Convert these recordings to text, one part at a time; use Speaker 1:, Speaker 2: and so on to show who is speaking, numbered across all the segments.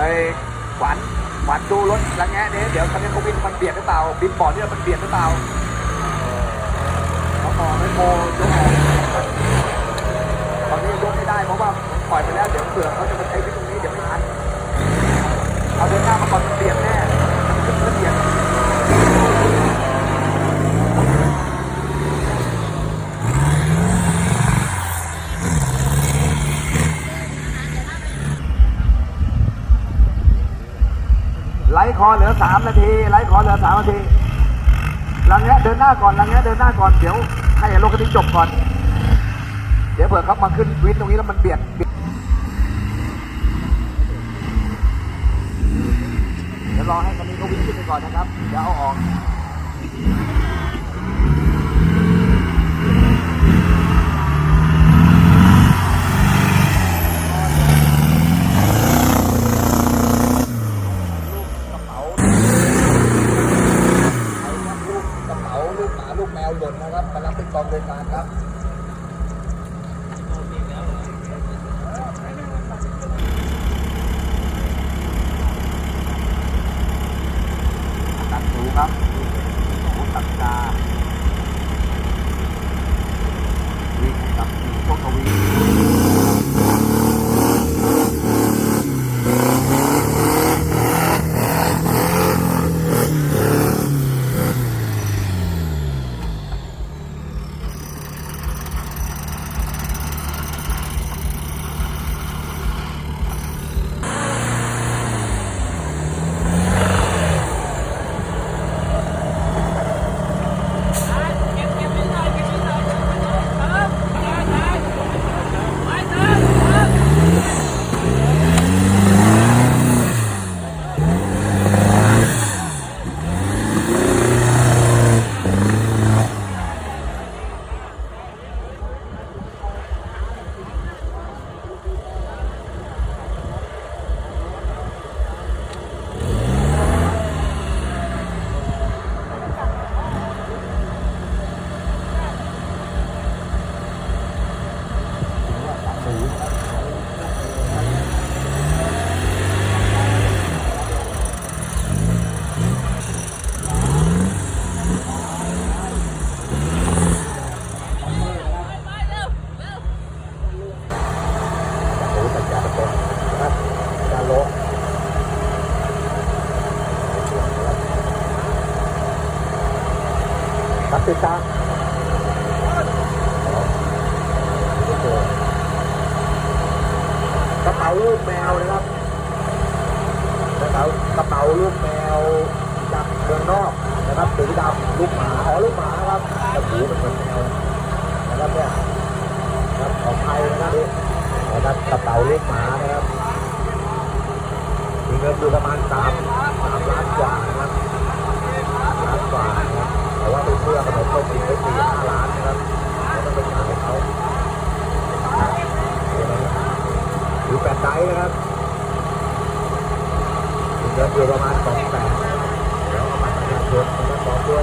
Speaker 1: ไอ้หวานหวานดูรถละแงะนี้เดี๋ยวคันนี้เขาวิ่งมันเบียดหรือเปล่าบินปอดเนี่ยมันเบียดหรือเปล่าเขามอไม่โมยกออกตอนนี้ยกไม่ได้เพราะว่าปล่อยไปแล้วเดี๋ยวเผื่อเขาจะมาใช้ที่ตรงนี้เดี๋ยวไม่ทันเอาเดินหน้ามาก่อนมันเบียดแน่มันเบียด ไล่คอเหลือสามนาทีไล่คอเหลือสามนาทีลังเนี้ยเดินหน้าก่อนลังเนี้ยเดินหน้าก่อนเดี๋ยวให้รถคันนี้จบก่อน เดี๋ยวเผื่อเขามาขึ้นวินตรงนี้แล้วมันเบียดเดี๋ยวรอให้คันนี้เขาวิ่งขึ้นไปก่อนนะครับเดี๋ยวเอาออก โลครับติดตามกระเป๋าลูกแมวนะครับกระเป๋ากระเป๋าลูกแมวจากเมืองนอกนะครับสีดำลูกหมาอ๋อลูกหมาครับแต่หูมันเหมือนแมวนะครับเนี่ยครับของไทยนะครับนะครับกระเป๋าลูกหมานะครับ เงินอยู่ประมาณสามสามล้านกว่านะครับล้านกว่านะครับแต่ว่าไปเชื่อขนมต้มกินไปสี่ห้าล้านนะครับแล้วต้องไปขายเขาหรือแปดไดนะครับเงินอยู่ประมาณสองแสนแล้วเอามาประชาชนนะครับพร้อมด้ว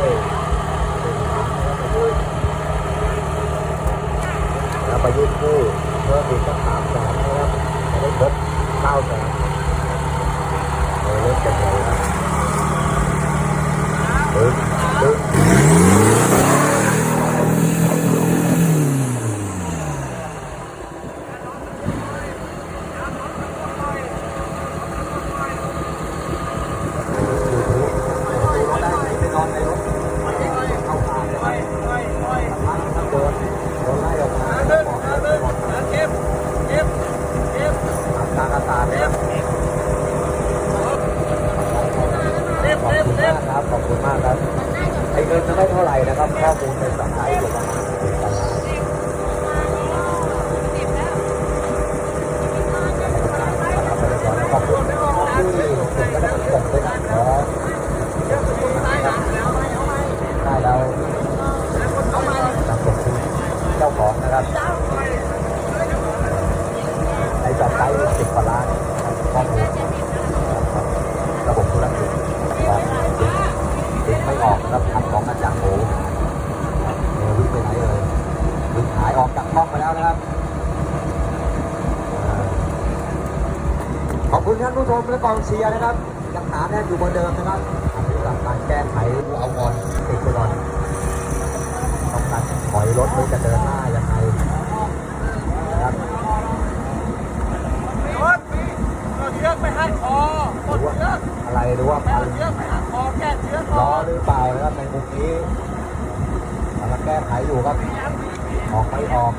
Speaker 1: ก็ด้วยแล้วไปยื่นกู้เพิ่มอีกสักสามแสนนะครับจะได้ครบเก้าแสน เลยเล่นกันเลยครับดึงดึงโดนโดนไล่ออกมาบอกเลยบอกเลย
Speaker 2: เก็บเก็บเก็บ
Speaker 1: ตากระตานะครับ
Speaker 2: เก็บ
Speaker 1: ขอบ
Speaker 2: เก็บ
Speaker 1: คุณ
Speaker 2: เก็
Speaker 1: มา
Speaker 2: บ
Speaker 1: กครับ ขอบคุณมากครับ ไอ้ เงินจะไม่เท่าไหร่นะครับข้อมูลในสายอยู่ประมาณสิบกว่าล้านขอบคุณที่ผมก็ได้ตกด้วยกันขอได้เรานำส่งคืนเจ้าของนะครับไอ้สังไทยสิบกว่าล้านนะครับข้อมูลระบบธุรกิจของดึงดึงไม่ออกนะครับทำของมาจากโหเออวิ่งไปไหนเลย ท่านผู้ชมและกองเชียร์นะครับยังหนาแน่นอยู่เหมือนเดิมนะครับสำหรับการแก้ไขเอาบอลติดไปก่อนต้องการถอยรถหรือจะเดินหน้ายังไงนะครับ
Speaker 2: รถเอาเชือกไปหักคอ
Speaker 1: ห
Speaker 2: ก
Speaker 1: รื
Speaker 2: ด
Speaker 1: อว่า
Speaker 2: เชือก
Speaker 1: อะไรหรือว่า
Speaker 2: ไป
Speaker 1: พั
Speaker 2: เอา
Speaker 1: น
Speaker 2: เชือกไปหักคอแก้เชือกค
Speaker 1: ล้
Speaker 2: อ
Speaker 1: อหรือเปล่านะครับในมุมนี้กำลังแก้ไขอยู่ครับ ออกไม่ออก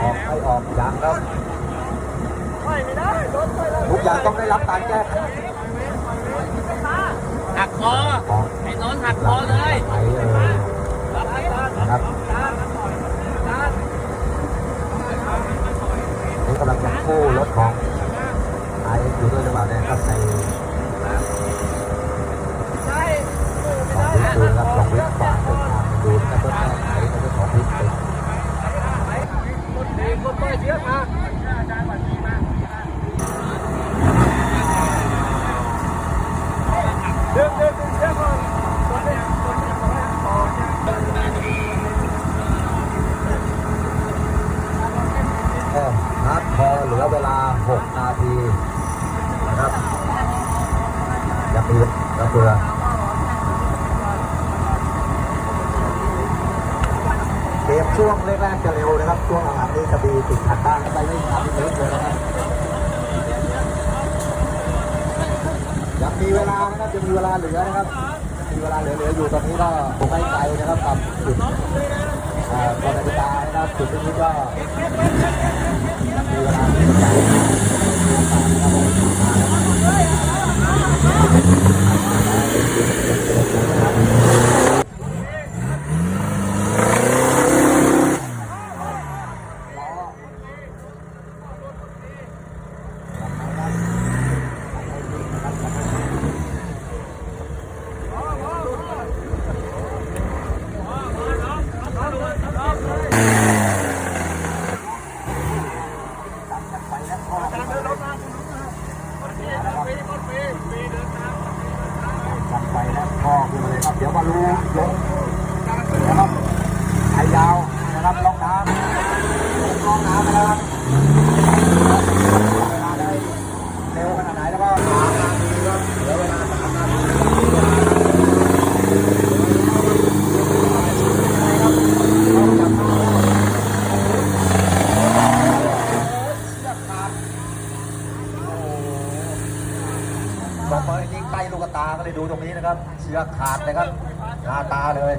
Speaker 1: ออกไม่ออกยังครับ
Speaker 2: ไปไม่ได้รถไปแล้ว
Speaker 1: ทุกอ ย่างต้องได้รับการแก้ไข
Speaker 2: หักคอ
Speaker 1: ของ
Speaker 2: ไอ้นนท์หักคอเลย
Speaker 1: ไขเลย
Speaker 2: รับให้การ
Speaker 1: นะครับ
Speaker 2: การการ
Speaker 1: นี่กำลังจะกู้รถของไออยู่ด้วยหรือเปล่าเนี่ยครับใน
Speaker 2: ใช่
Speaker 1: ของวิทย์ดูนะครับของวิทย์ฝากเป็นทางดูนะครับเพื่อแก้ไขในเรื่องของวิทย์ติด
Speaker 2: กดดีกดไปเชือกมาเดิ นะ
Speaker 1: ครับยังมีระเบือเกมช่วงแรกๆจะเร็วนะครับ ช่วงหลังๆนี้จะมีติดขัดบ้างไปไม่ทันเล็กเลยนะครับยังมีเวลานะครับยังมีเวลาเหลือนะครับ มีเวลาเหลือๆอยู่ตอนนี้ก็คงไม่ไกลนะครับกับจุดเอ่อกรนาฬิกานะครับจุดนี้ก็มีเวลาที่จะไปแล้วก็กันไปแล้วก็ คือเลยครับ เดี๋ยวมารู้ลงนะครับไอยาวนะครับล่องน้ำล่องน้ำนะครับเวลาได้เร็วขนาดไหนแล้วก็สามนาทีครับเหลือเวลาสามนาทีบอกว่าไอ้นี่ ใกล้ลูกตาก็เลยดูตรงนี้นะครับ เชือกขาดเลยครับคาตาเลย